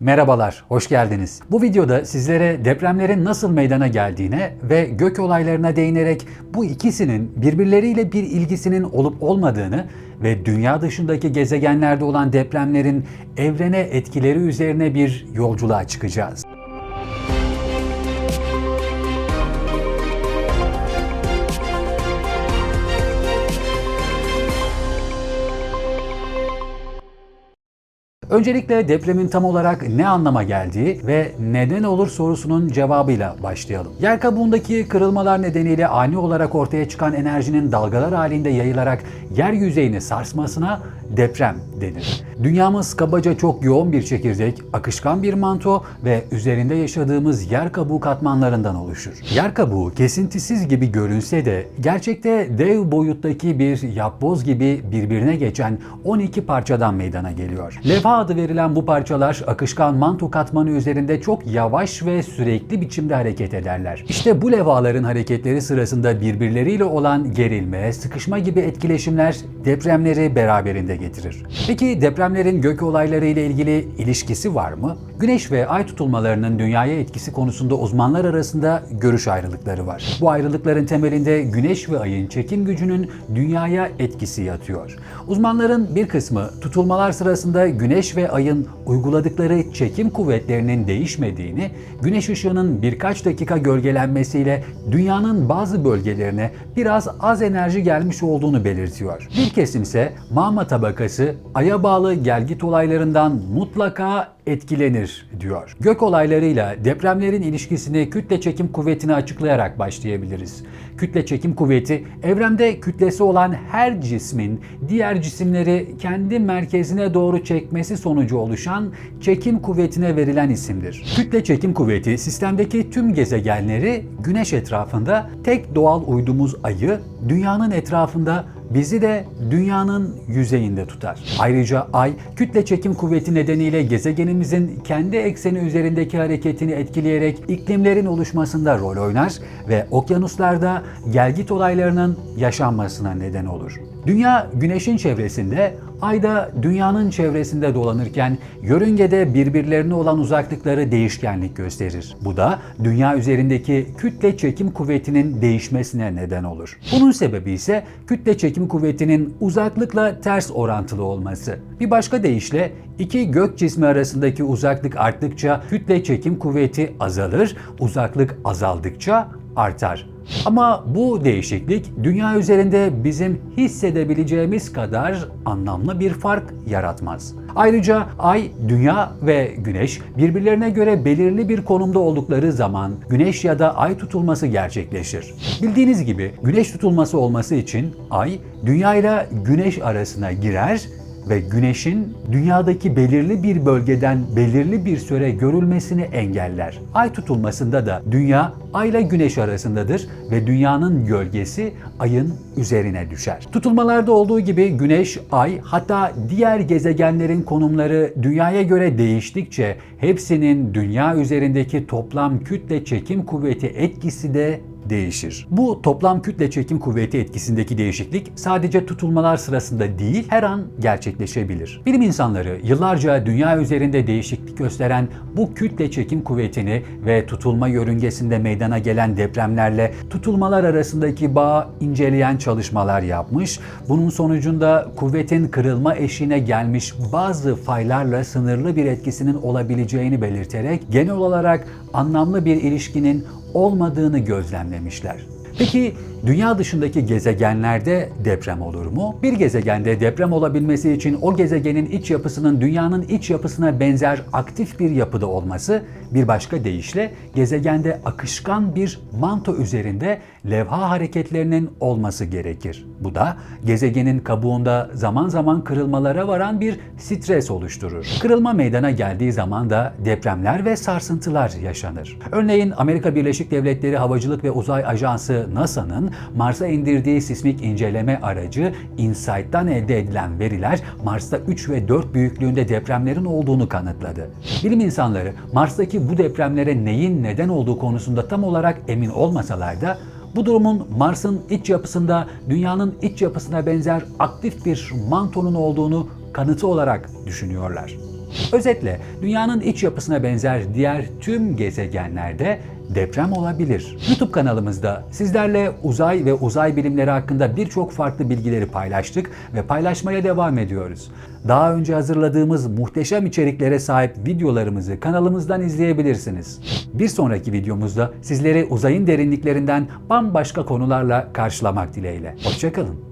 Merhabalar, hoş geldiniz. Bu videoda sizlere depremlerin nasıl meydana geldiğine ve gök olaylarına değinerek bu ikisinin birbirleriyle bir ilgisinin olup olmadığını ve dünya dışındaki gezegenlerde olan depremlerin evrene etkileri üzerine bir yolculuğa çıkacağız. Öncelikle depremin tam olarak ne anlama geldiği ve neden olur sorusunun cevabıyla başlayalım. Yer kabuğundaki kırılmalar nedeniyle ani olarak ortaya çıkan enerjinin dalgalar halinde yayılarak yer yüzeyini sarsmasına deprem denir. Dünyamız kabaca çok yoğun bir çekirdek, akışkan bir manto ve üzerinde yaşadığımız yer kabuğu katmanlarından oluşur. Yer kabuğu kesintisiz gibi görünse de gerçekte dev boyuttaki bir yapboz gibi birbirine geçen 12 parçadan meydana geliyor. Levha adı verilen bu parçalar akışkan manto katmanı üzerinde çok yavaş ve sürekli biçimde hareket ederler. İşte bu levhaların hareketleri sırasında birbirleriyle olan gerilme, sıkışma gibi etkileşimler depremleri beraberinde getirir. Peki depremlerin gök olayları ile ilgili ilişkisi var mı? Güneş ve ay tutulmalarının dünyaya etkisi konusunda uzmanlar arasında görüş ayrılıkları var. Bu ayrılıkların temelinde güneş ve ayın çekim gücünün dünyaya etkisi yatıyor. Uzmanların bir kısmı tutulmalar sırasında güneş ve ayın uyguladıkları çekim kuvvetlerinin değişmediğini, güneş ışığının birkaç dakika gölgelenmesiyle dünyanın bazı bölgelerine biraz az enerji gelmiş olduğunu belirtiyor. Bir kesim ise mağma tabakası aya bağlı gelgit olaylarından mutlaka etkilenir diyor. Gök olaylarıyla depremlerin ilişkisini kütle çekim kuvvetini açıklayarak başlayabiliriz. Kütle çekim kuvveti evrende kütlesi olan her cismin diğer cisimleri kendi merkezine doğru çekmesi sonucu oluşan çekim kuvvetine verilen isimdir. Kütle çekim kuvveti sistemdeki tüm gezegenleri güneş etrafında tek doğal uydumuz ayı dünyanın etrafında bizi de dünyanın yüzeyinde tutar. Ayrıca ay kütle çekim kuvveti nedeniyle gezegenimizin kendi ekseni üzerindeki hareketini etkileyerek iklimlerin oluşmasında rol oynar ve okyanuslarda gelgit olaylarının yaşanmasına neden olur. Dünya güneşin çevresinde, ay da dünyanın çevresinde dolanırken yörüngede birbirlerine olan uzaklıkları değişkenlik gösterir. Bu da dünya üzerindeki kütle çekim kuvvetinin değişmesine neden olur. Bunun sebebi ise kütle çekim kuvvetinin uzaklıkla ters orantılı olması. Bir başka deyişle iki gök cismi arasındaki uzaklık arttıkça kütle çekim kuvveti azalır, uzaklık azaldıkça artar. Ama bu değişiklik dünya üzerinde bizim hissedebileceğimiz kadar anlamlı bir fark yaratmaz. Ayrıca ay, dünya ve güneş birbirlerine göre belirli bir konumda oldukları zaman güneş ya da ay tutulması gerçekleşir. Bildiğiniz gibi güneş tutulması olması için ay dünya ile güneş arasına girer ve güneşin dünyadaki belirli bir bölgeden belirli bir süre görülmesini engeller. Ay tutulmasında da dünya ay ile güneş arasındadır ve dünyanın gölgesi ayın üzerine düşer. Tutulmalarda olduğu gibi güneş, ay hatta diğer gezegenlerin konumları dünyaya göre değiştikçe hepsinin dünya üzerindeki toplam kütle çekim kuvveti etkisi de değişir. Bu toplam kütle çekim kuvveti etkisindeki değişiklik sadece tutulmalar sırasında değil her an gerçekleşebilir. Bilim insanları yıllarca dünya üzerinde değişiklik gösteren bu kütle çekim kuvvetini ve tutulma yörüngesinde meydana gelen depremlerle tutulmalar arasındaki bağı inceleyen çalışmalar yapmış. Bunun sonucunda kuvvetin kırılma eşiğine gelmiş bazı faylarla sınırlı bir etkisinin olabileceğini belirterek genel olarak anlamlı bir ilişkinin olmadığını gözlemlemişler. Peki dünya dışındaki gezegenlerde deprem olur mu? Bir gezegende deprem olabilmesi için o gezegenin iç yapısının dünyanın iç yapısına benzer aktif bir yapıda olması, bir başka deyişle gezegende akışkan bir manto üzerinde levha hareketlerinin olması gerekir. Bu da gezegenin kabuğunda zaman zaman kırılmalara varan bir stres oluşturur. Kırılma meydana geldiği zaman da depremler ve sarsıntılar yaşanır. Örneğin Amerika Birleşik Devletleri Havacılık ve Uzay Ajansı Mars'a indirdiği sismik inceleme aracı InSight'tan elde edilen veriler Mars'ta 3 ve 4 büyüklüğünde depremlerin olduğunu kanıtladı. Bilim insanları Mars'taki bu depremlere neyin neden olduğu konusunda tam olarak emin olmasalar da bu durumun Mars'ın iç yapısında dünyanın iç yapısına benzer aktif bir mantonun olduğunu kanıtı olarak düşünüyorlar. Özetle dünyanın iç yapısına benzer diğer tüm gezegenlerde deprem olabilir. YouTube kanalımızda sizlerle uzay ve uzay bilimleri hakkında birçok farklı bilgileri paylaştık ve paylaşmaya devam ediyoruz. Daha önce hazırladığımız muhteşem içeriklere sahip videolarımızı kanalımızdan izleyebilirsiniz. Bir sonraki videomuzda sizleri uzayın derinliklerinden bambaşka konularla karşılamak dileğiyle. Hoşçakalın.